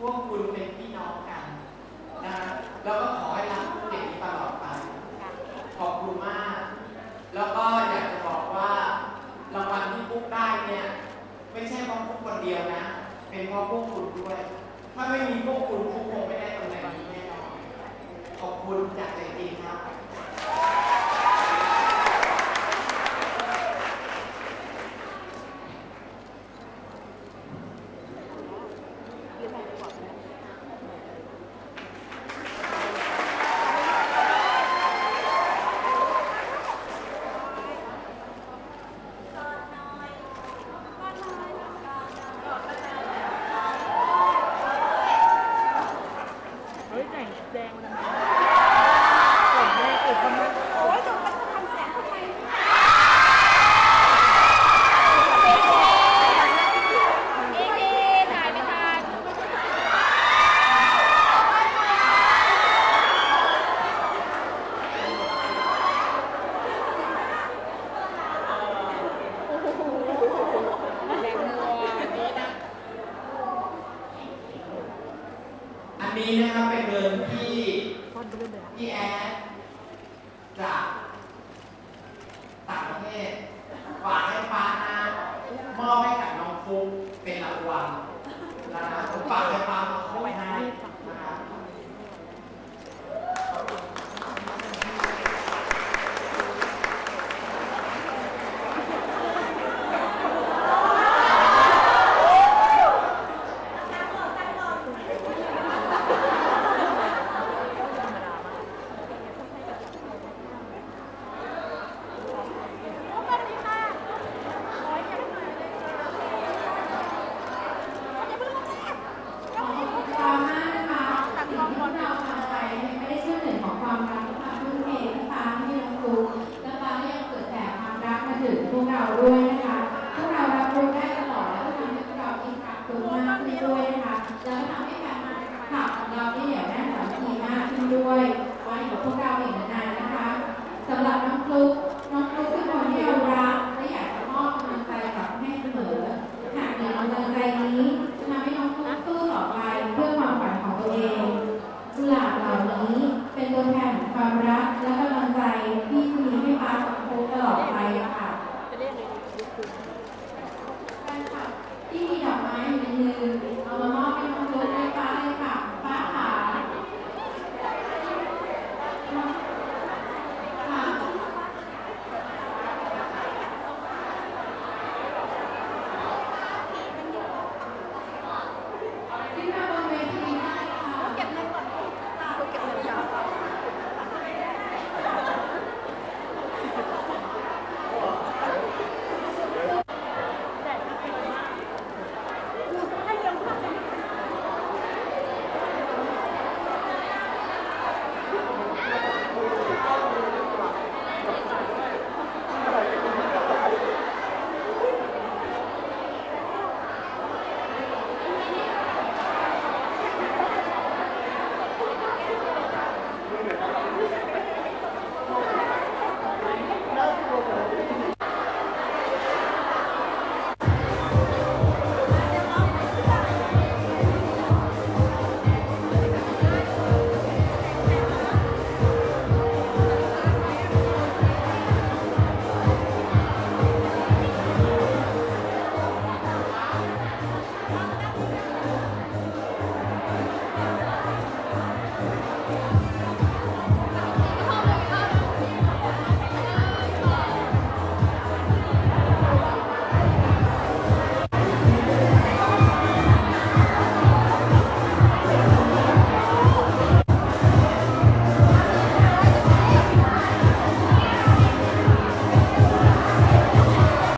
พวกคุณเป็นพี่น้องกันนะแล้วก็ขอให้รักเด็กตลอดไป ขอบคุณมาก แล้วก็อยากจะบอกว่ารางวัลที่พุกได้เนี่ย ไม่ใช่เพราะพุกคนเดียวนะ เป็นเพราะพวกคุณด้วย ถ้าไม่มีพวกคุณพุกคงไม่ได้ตำแหน่งนี้แน่นอน ขอบคุณจากใจจริงครับ ฮ้ยแต่งแดงมันทำไมแต่งแดงเกิดความรัก อันนี้นะครับเป็นเงินที่ที่แอดจากต่างประเทศฝากให้ฟ้านะมอบให้กับน้องฟุกเป็นรางวัลนะครับผมฝากให้ฟ้า Đào. 比较满意的是。